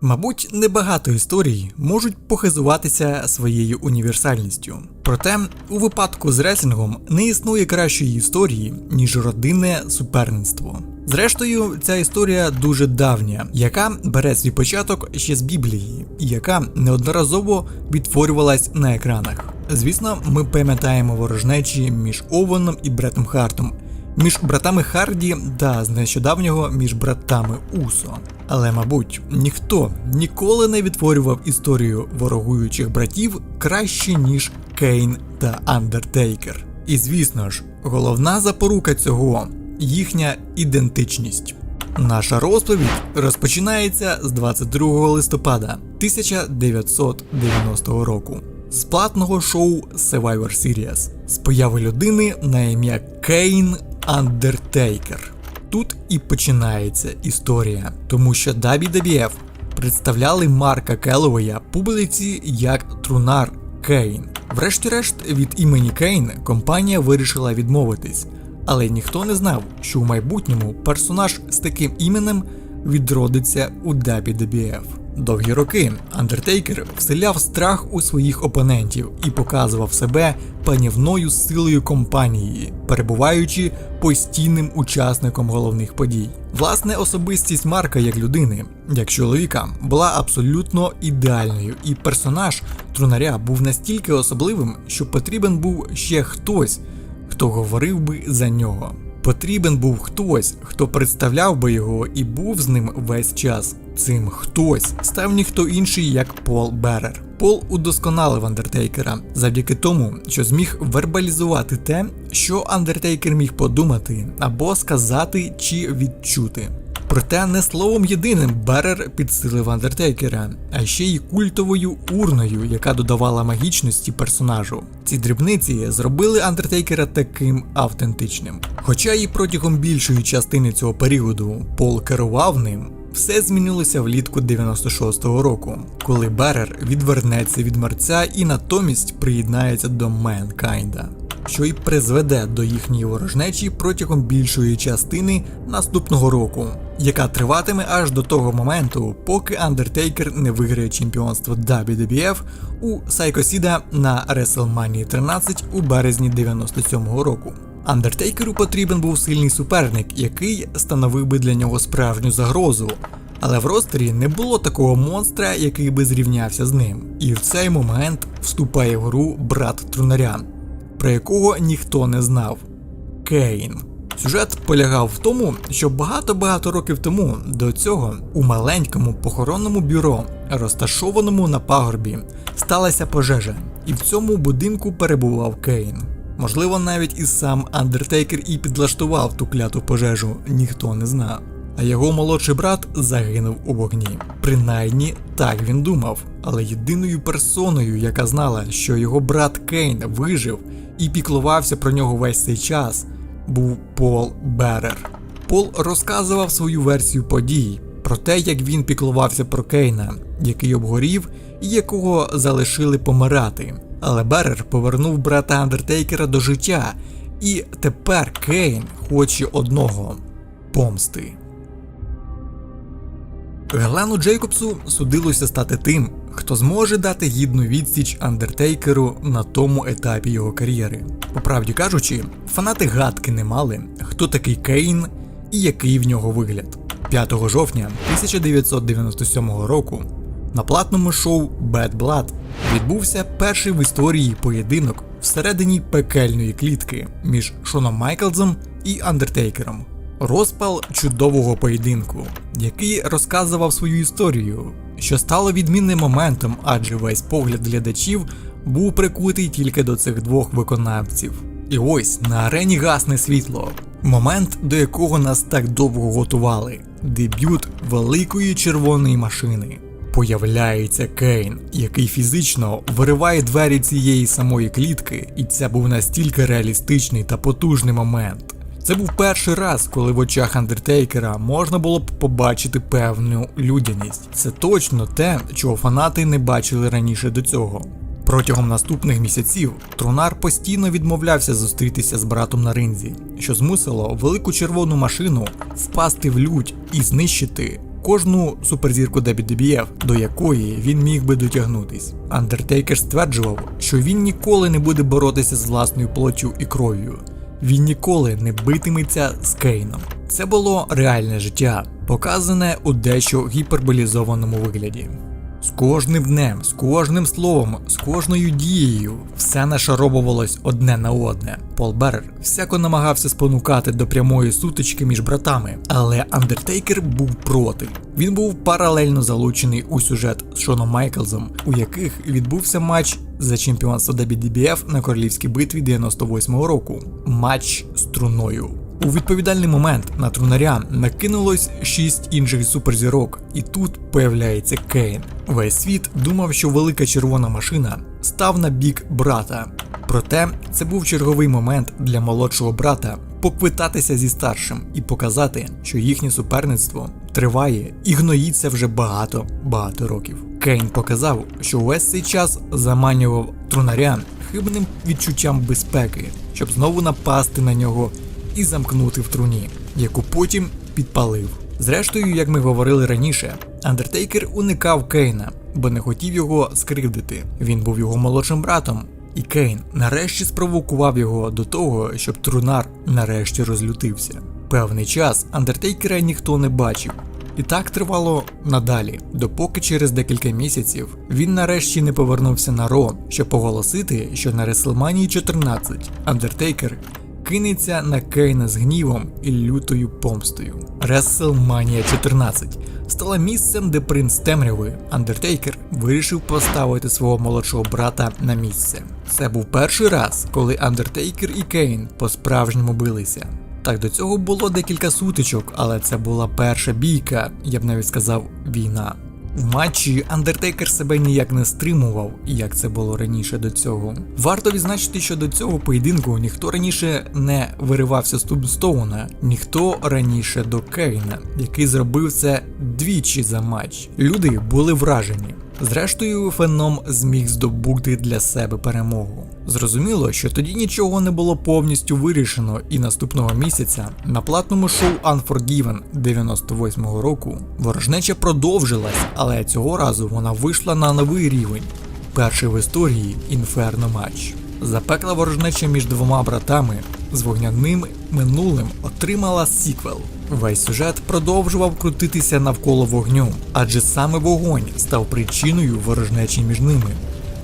Мабуть, небагато історій можуть похизуватися своєю універсальністю. Проте, у випадку з реслінгом не існує кращої історії, ніж родинне суперництво. Зрештою, ця історія дуже давня, яка бере свій початок ще з Біблії, і яка неодноразово відтворювалась на екранах. Звісно, ми пам'ятаємо ворожнечі між Овеном і Бретом Хартом, між братами Харді та з нещодавнього між братами Усо. Але, мабуть, ніхто ніколи не відтворював історію ворогуючих братів краще, ніж Кейн та Андертейкер. І звісно ж, головна запорука цього їхня ідентичність. Наша розповідь розпочинається з 22 листопада 1990 року з платного шоу Survivor Series з появи людини на ім'я Кейн Андертейкер. Тут і починається історія, тому що WWF представляли Марка Келлоуея публіці як Трунар Кейн. Врешті-решт, від імені Кейн компанія вирішила відмовитись, але ніхто не знав, що у майбутньому персонаж з таким іменем відродиться у WWF. Довгі роки Андертейкер вселяв страх у своїх опонентів і показував себе панівною силою компанії, перебуваючи постійним учасником головних подій. Власне, особистість Марка як людини, як чоловіка, була абсолютно ідеальною, і персонаж трунаря був настільки особливим, що потрібен був ще хтось, хто говорив би за нього. Потрібен був хтось, хто представляв би його і був з ним весь час. Цим хтось став ніхто інший, як Пол Берер. Пол удосконалив Андертейкера завдяки тому, що зміг вербалізувати те, що Андертейкер міг подумати або сказати чи відчути. Проте не словом єдиним Берер підсилив Андертейкера, а ще й культовою урною, яка додавала магічності персонажу. Ці дрібниці зробили Андертейкера таким автентичним. Хоча і протягом більшої частини цього періоду Пол керував ним, все змінилося влітку 96-го року, коли Берер відвернеться від мерця і натомість приєднається до Менкайнда що й призведе до їхньої ворожнечі протягом більшої частини наступного року, яка триватиме аж до того моменту, поки Андертейкер не виграє чемпіонство WWF у Сайкосіда на WrestleMania 13 у березні 97-го року. Андертейкеру потрібен був сильний суперник, який становив би для нього справжню загрозу. Але в ростері не було такого монстра, який би зрівнявся з ним. І в цей момент вступає в гру брат Трунаря, про якого ніхто не знав Кейн. Сюжет полягав в тому, що багато-багато років тому до цього у маленькому похоронному бюро, розташованому на пагорбі, сталася пожежа, і в цьому будинку перебував Кейн. Можливо, навіть і сам Андертейкер і підлаштував ту кляту пожежу, ніхто не знав. А його молодший брат загинув у вогні. Принаймні так він думав. Але єдиною персоною, яка знала, що його брат Кейн вижив і піклувався про нього весь цей час, був Пол Берер. Пол розказував свою версію подій про те, як він піклувався про Кейна, який обгорів і якого залишили помирати. Але Берер повернув брата Андертейкера до життя, і тепер Кейн хоче одного помсти. Гелену Джейкобсу судилося стати тим, хто зможе дати гідну відсіч Андертейкеру на тому етапі його кар'єри. По правді кажучи, фанати гадки не мали, хто такий Кейн і який в нього вигляд. 5 жовтня 1997 року на платному шоу Bad Blood відбувся перший в історії поєдинок всередині пекельної клітки між Шоном Майклзом і Андертейкером. Розпал чудового поєдинку, який розказував свою історію, що стало відмінним моментом, адже весь погляд глядачів був прикутий тільки до цих двох виконавців. І ось на арені гасне світло. Момент, до якого нас так довго готували. Дебют великої червоної машини. Появляється Кейн, який фізично вириває двері цієї самої клітки, і це був настільки реалістичний та потужний момент. Це був перший раз, коли в очах Андертейкера можна було б побачити певну людяність. Це точно те, чого фанати не бачили раніше до цього. Протягом наступних місяців Трунар постійно відмовлявся зустрітися з братом на ринзі, що змусило велику червону машину впасти в лють і знищити кожну суперзірку WWF, до якої він міг би дотягнутись. Андертейкер стверджував, що він ніколи не буде боротися з власною плоттю і кров'ю. Він ніколи не битиметься з Кейном. Це було реальне життя, показане у дещо гіперболізованому вигляді. З кожним днем, з кожним словом, з кожною дією все нашаробувалось одне на одне. Пол Берер всяко намагався спонукати до прямої сутички між братами, але Андертейкер був проти. Він був паралельно залучений у сюжет з Шоном Майклзом, у яких відбувся матч за чемпіонство WDBF на королівській битві 98-го року. Матч з труною. У відповідальний момент на трунаря накинулось шість інших суперзірок, і тут появляється Кейн. Весь світ думав, що велика червона машина став на бік брата. Проте це був черговий момент для молодшого брата поквитатися зі старшим і показати, що їхнє суперництво триває і гноїться вже багато багато років. Кейн показав, що увесь цей час заманював трунаря хибним відчуттям безпеки, щоб знову напасти на нього і замкнути в труні, яку потім підпалив. Зрештою, як ми говорили раніше, Андертейкер уникав Кейна, бо не хотів його скривдити. Він був його молодшим братом, і Кейн нарешті спровокував його до того, щоб трунар нарешті розлютився. Певний час Андертейкера ніхто не бачив. І так тривало надалі, допоки через декілька місяців він нарешті не повернувся на Ро, щоб оголосити, що на WrestleMania 14 Андертейкер кинеться на Кейна з гнівом і лютою помстою. WrestleMania 14 стала місцем, де принц темряви Андертейкер вирішив поставити свого молодшого брата на місце. Це був перший раз, коли Андертейкер і Кейн по-справжньому билися. Так, до цього було декілька сутичок, але це була перша бійка, я б навіть сказав, війна. В матчі Андертейкер себе ніяк не стримував, як це було раніше до цього. Варто відзначити, що до цього поєдинку ніхто раніше не виривався з Тубстоуна, ніхто раніше до Кейна, який зробив це двічі за матч. Люди були вражені. Зрештою, Феном зміг здобути для себе перемогу. Зрозуміло, що тоді нічого не було повністю вирішено, і наступного місяця на платному шоу Unforgiven 98-го року ворожнеча продовжилась, але цього разу вона вийшла на новий рівень. Перший в історії інферно матч. Запекла ворожнеча між двома братами з вогняним минулим отримала сіквел. Весь сюжет продовжував крутитися навколо вогню, адже саме вогонь став причиною ворожнечі між ними.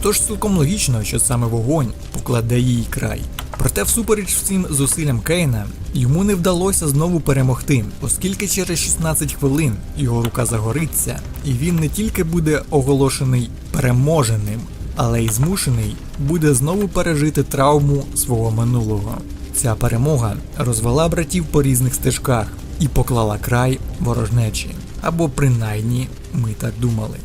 Тож цілком логічно, що саме вогонь покладе їй край. Проте, всупереч всім зусиллям Кейна, йому не вдалося знову перемогти, оскільки через 16 хвилин його рука загориться, і він не тільки буде оголошений переможеним, але й змушений буде знову пережити травму свого минулого. Ця перемога розвела братів по різних стежках і поклала край ворожнечі. Або принаймні ми так думали.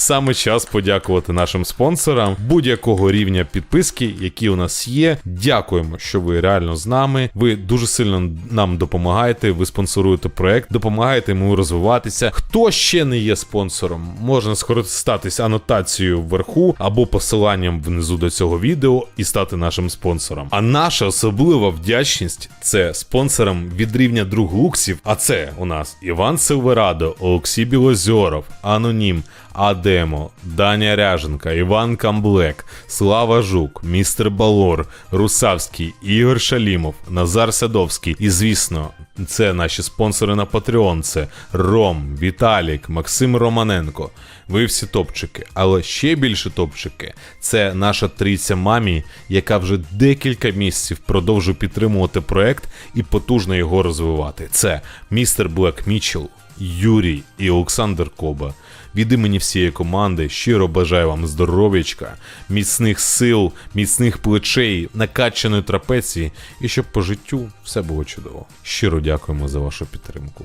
Саме час подякувати нашим спонсорам будь-якого рівня підписки, які у нас є. Дякуємо, що ви реально з нами. Ви дуже сильно нам допомагаєте. Ви спонсоруєте проект, допомагаєте йому розвиватися. Хто ще не є спонсором, можна скористатися анотацією вверху або посиланням внизу до цього відео і стати нашим спонсором. А наша особлива вдячність це спонсорам від рівня друг луксів. А це у нас Іван Силверадо, Олексій Білозьоров, Анонім. Адемо, Даня Ряженка, Іван Камблек, Слава Жук, Містер Балор, Русавський, Ігор Шалімов, Назар Садовський. І звісно, це наші спонсори на Patreon. Це Ром, Віталік, Максим Романенко. Ви всі топчики, але ще більше топчики це наша трійця мамі, яка вже декілька місяців продовжує підтримувати проект і потужно його розвивати. Це містер Блек Мічел, Юрій і Олександр Коба. Від імені всієї команди щиро бажаю вам здоров'ячка, міцних сил, міцних плечей, накачаної трапеції і щоб по життю все було чудово. Щиро дякуємо за вашу підтримку.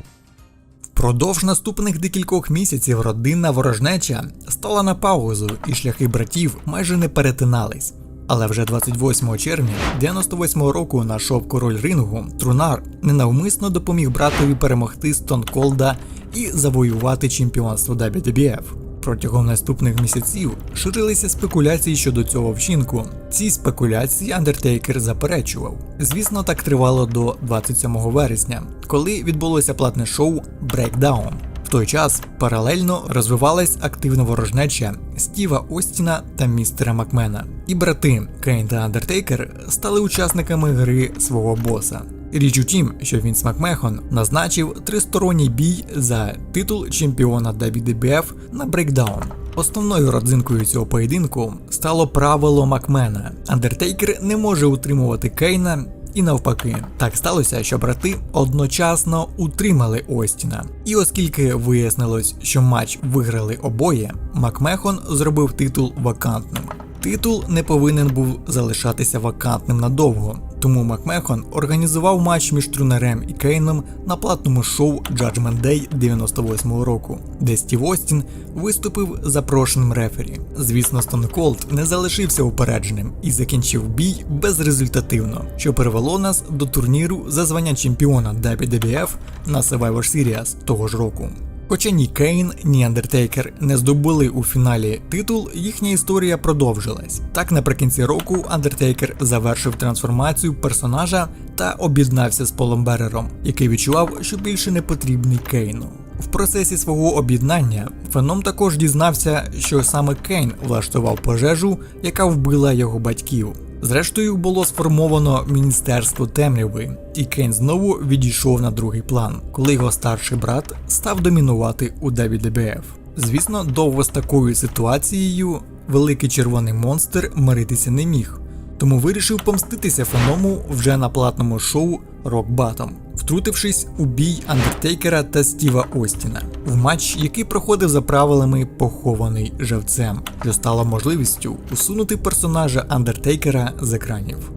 Впродовж наступних декількох місяців родинна ворожнеча стала на паузу, і шляхи братів майже не перетинались. Але вже 28 червня 98-го року на шоу король рингу Трунар ненавмисно допоміг братові перемогти Стон Колда і завоювати чемпіонство WWF. Протягом наступних місяців ширилися спекуляції щодо цього вчинку. Ці спекуляції Андертейкер заперечував. Звісно, так тривало до 27 вересня, коли відбулося платне шоу Breakdown. В той час паралельно розвивалась активна ворожнеча Стіва Остіна та містера Макмена. І брати Кейн та Андертейкер стали учасниками гри свого боса. Річ у тім, що Вінс Макмехон назначив тристоронній бій за титул чемпіона WDBF на брейкдаун. Основною родзинкою цього поєдинку стало правило Макмена. Андертейкер не може утримувати Кейна. І навпаки, так сталося, що брати одночасно утримали Остіна. І оскільки вияснилось, що матч виграли обоє, Макмехон зробив титул вакантним. Титул не повинен був залишатися вакантним надовго, тому Макмехон організував матч між Трунерем і Кейном на платному шоу Judgment Day 98-го року, де Стів Остін виступив запрошеним рефері. Звісно, Stone Cold не залишився упередженим і закінчив бій безрезультативно, що привело нас до турніру за звання чемпіона WWF на Survivor Series того ж року. Хоча ні Кейн, ні Андертейкер не здобули у фіналі титул, їхня історія продовжилась. Так наприкінці року Андертейкер завершив трансформацію персонажа та об'єднався з Полом Берером, який відчував, що більше не потрібний Кейну. В процесі свого об'єднання Феном також дізнався, що саме Кейн влаштував пожежу, яка вбила його батьків. Зрештою було сформовано Міністерство темряви, і Кейн знову відійшов на другий план, коли його старший брат став домінувати у ДБФ. Звісно, довго з такою ситуацією великий червоний монстр миритися не міг, тому вирішив помститися феному вже на платному шоу Rock Bottom, втрутившись у бій Андертейкера та Стіва Остіна в матч, який проходив за правилами похований живцем, що стало можливістю усунути персонажа Андертейкера з екранів.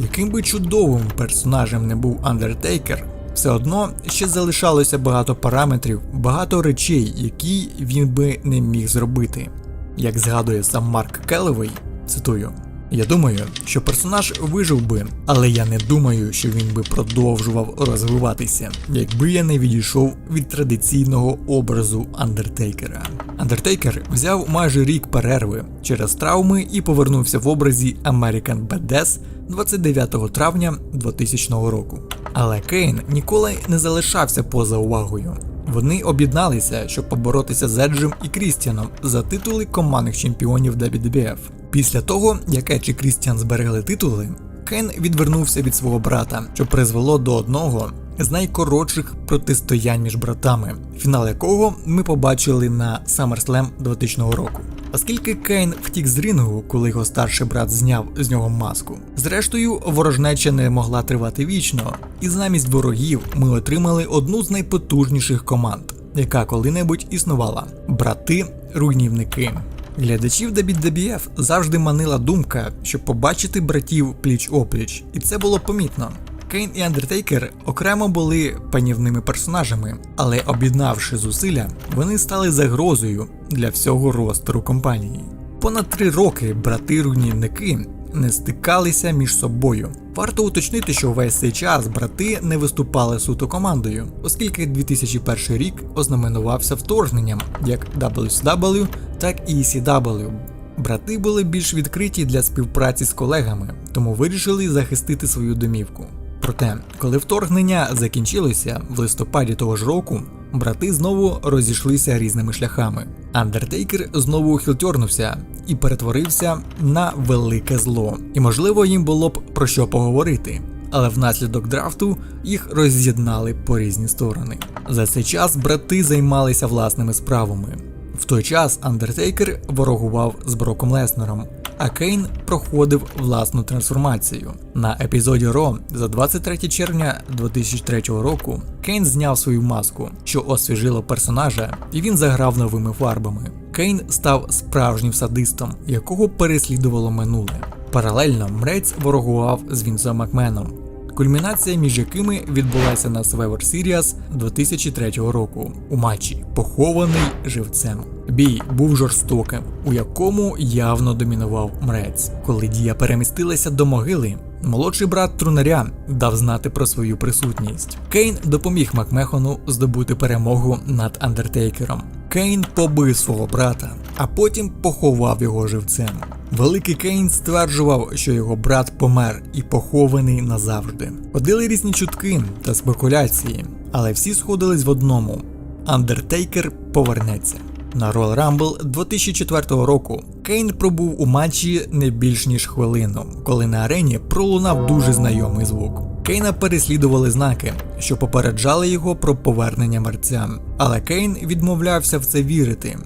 Яким би чудовим персонажем не був Андертейкер, все одно ще залишалося багато параметрів, багато речей, які він би не міг зробити. Як згадує сам Марк Келлевей, цитую. Я думаю, що персонаж вижив би, але я не думаю, що він би продовжував розвиватися, якби я не відійшов від традиційного образу Андертейкера. Андертейкер взяв майже рік перерви через травми і повернувся в образі American Badass 29 травня 2000 року. Але Кейн ніколи не залишався поза увагою. Вони об'єдналися, щоб поборотися з Еджем і Крістіаном за титули командних чемпіонів WWF. Після того, як Едж Крістіан зберегли титули, Кейн відвернувся від свого брата, що призвело до одного з найкоротших протистоянь між братами, фінал якого ми побачили на SummerSlam 2000 року. Оскільки Кейн втік з рінгу, коли його старший брат зняв з нього маску. Зрештою, ворожнеча не могла тривати вічно, і замість ворогів ми отримали одну з найпотужніших команд, яка коли-небудь існувала брати-руйнівники. Глядачів WWF завжди манила думка, щоб побачити братів пліч опліч, і це було помітно. Кейн і Андертейкер окремо були панівними персонажами, але об'єднавши зусилля, вони стали загрозою для всього ростеру компанії. Понад три роки брати-руйнівники не стикалися між собою. Варто уточнити, що весь цей час брати не виступали суто командою, оскільки 2001 рік ознаменувався вторгненням як WCW, так і ECW. Брати були більш відкриті для співпраці з колегами, тому вирішили захистити свою домівку. Проте, коли вторгнення закінчилося в листопаді того ж року, брати знову розійшлися різними шляхами. Андертейкер знову хілтьорнувся і перетворився на велике зло. І можливо їм було б про що поговорити. Але внаслідок драфту їх роз'єднали по різні сторони. За цей час брати займалися власними справами. В той час Андертейкер ворогував з Броком Леснером, а Кейн проходив власну трансформацію. На епізоді Ро за 23 червня 2003 року Кейн зняв свою маску, що освіжило персонажа, і він заграв новими фарбами. Кейн став справжнім садистом, якого переслідувало минуле. Паралельно Мрець ворогував з Вінсом Макменом. Кульмінація між якими відбулася на Survivor Series 2003 року у матчі Похований живцем. Бій був жорстоким, у якому явно домінував мрець. Коли дія перемістилася до могили, молодший брат трунаря дав знати про свою присутність. Кейн допоміг Макмехону здобути перемогу над Андертейкером. Кейн побив свого брата, а потім поховав його живцем. Великий Кейн стверджував, що його брат помер і похований назавжди. Ходили різні чутки та спекуляції, але всі сходились в одному: Андертейкер повернеться. На Royal Rumble 2004 року Кейн пробув у матчі не більш ніж хвилину, коли на арені пролунав дуже знайомий звук. Кейна переслідували знаки, що попереджали його про повернення мерцям, але Кейн відмовлявся в це вірити.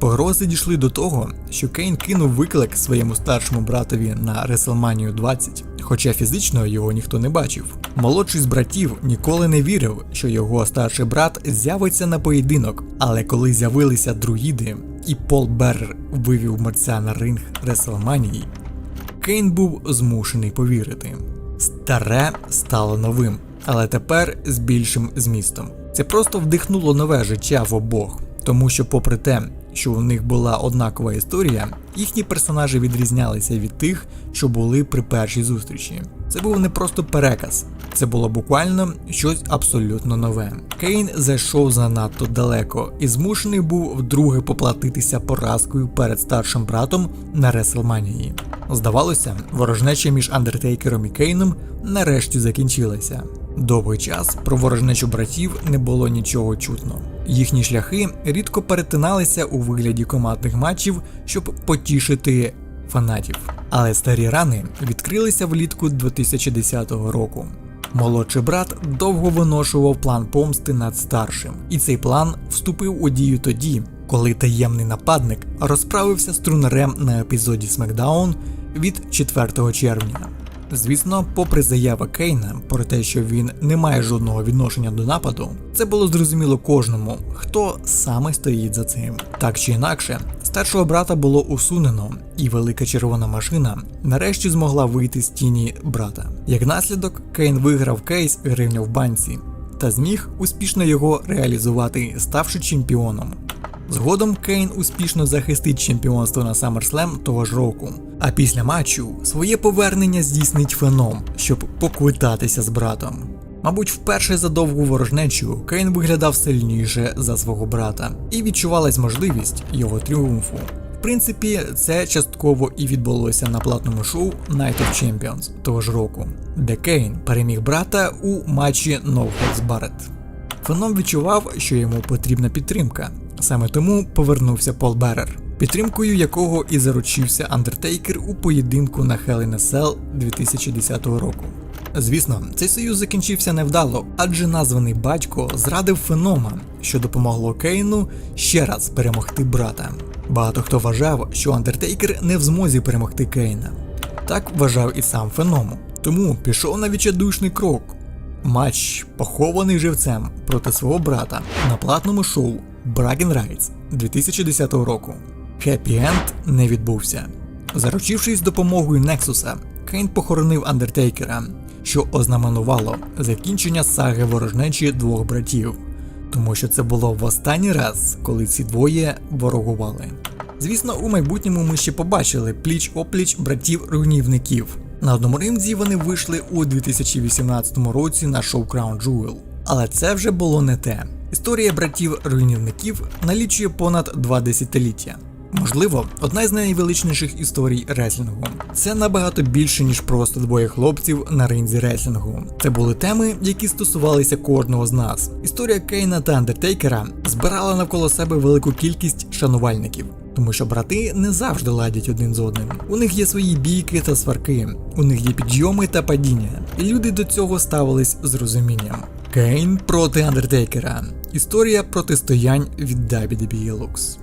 Погрози дійшли до того, що Кейн кинув виклик своєму старшому братові на WrestleMania 20, хоча фізично його ніхто не бачив. Молодший з братів ніколи не вірив, що його старший брат з'явиться на поєдинок, але коли з'явилися друїди і Пол Берр вивів мерця на ринг WrestleMania, Кейн був змушений повірити. Старе стало новим, але тепер з більшим змістом. Це просто вдихнуло нове життя в обох, тому що, попри те, що у них була однакова історія, їхні персонажі відрізнялися від тих, що були при першій зустрічі. Це був не просто переказ, це було буквально щось абсолютно нове. Кейн зайшов занадто далеко і змушений був вдруге поплатитися поразкою перед старшим братом на Реселманії. Здавалося, ворожнеча між Андертейкером і Кейном нарешті закінчилася. Довгий час про ворожнечу братів не було нічого чутно. Їхні шляхи рідко перетиналися у вигляді командних матчів, щоб потішити фанатів. Але старі рани відкрилися влітку 2010 року. Молодший брат довго виношував план помсти над старшим, і цей план вступив у дію тоді, коли таємний нападник розправився з трунерем на епізоді SmackDown від 4 червня. Звісно, попри заяви Кейна про те, що він не має жодного відношення до нападу, це було зрозуміло кожному, хто саме стоїть за цим. Так чи інакше, старшого брата було усунено, і велика червона машина нарешті змогла вийти з тіні брата. Як наслідок, Кейн виграв кейс гривня в банці та зміг успішно його реалізувати, ставши чемпіоном. Згодом Кейн успішно захистить чемпіонство на SummerSlam того ж року. А після матчу своє повернення здійснить феном, щоб поквитатися з братом. Мабуть, вперше за довгу ворожнечу Кейн виглядав сильніше за свого брата, і відчувалась можливість його тріумфу. В принципі, це частково і відбулося на платному шоу Night of Champions того ж року, де Кейн переміг брата у матчі No Holds Barrett. Феном відчував, що йому потрібна підтримка. Саме тому повернувся Пол Берер, підтримкою якого і заручився Андертейкер у поєдинку на Hell in a Cell 2010 року. Звісно, цей союз закінчився невдало, адже названий батько зрадив фенома, що допомогло Кейну ще раз перемогти брата. Багато хто вважав, що Андертейкер не в змозі перемогти Кейна. Так вважав і сам феном, тому пішов на відчайдушний крок. Матч, похований живцем проти свого брата на платному шоу Bragging Rights 2010 року. Хеппі енд не відбувся. Заручившись допомогою Нексуса, Кейн похоронив Андертейкера, що ознаменувало закінчення саги ворожнечі двох братів, тому що це було в останній раз, коли ці двоє ворогували. Звісно, у майбутньому ми ще побачили пліч опліч братів руйнівників. На одному ринзі вони вийшли у 2018 році на шоу Crown Jewel. Але це вже було не те. Історія братів руйнівників налічує понад два десятиліття. Можливо, одна з найвеличніших історій реслінгу. Це набагато більше, ніж просто двоє хлопців на ринзі реслінгу. Це були теми, які стосувалися кожного з нас. Історія Кейна та Андертейкера збирала навколо себе велику кількість шанувальників. Тому що брати не завжди ладять один з одним. У них є свої бійки та сварки, у них є підйоми та падіння, і люди до цього ставились з розумінням. Кейн проти Андертейкера. Історія протистоянь від WWE Lux.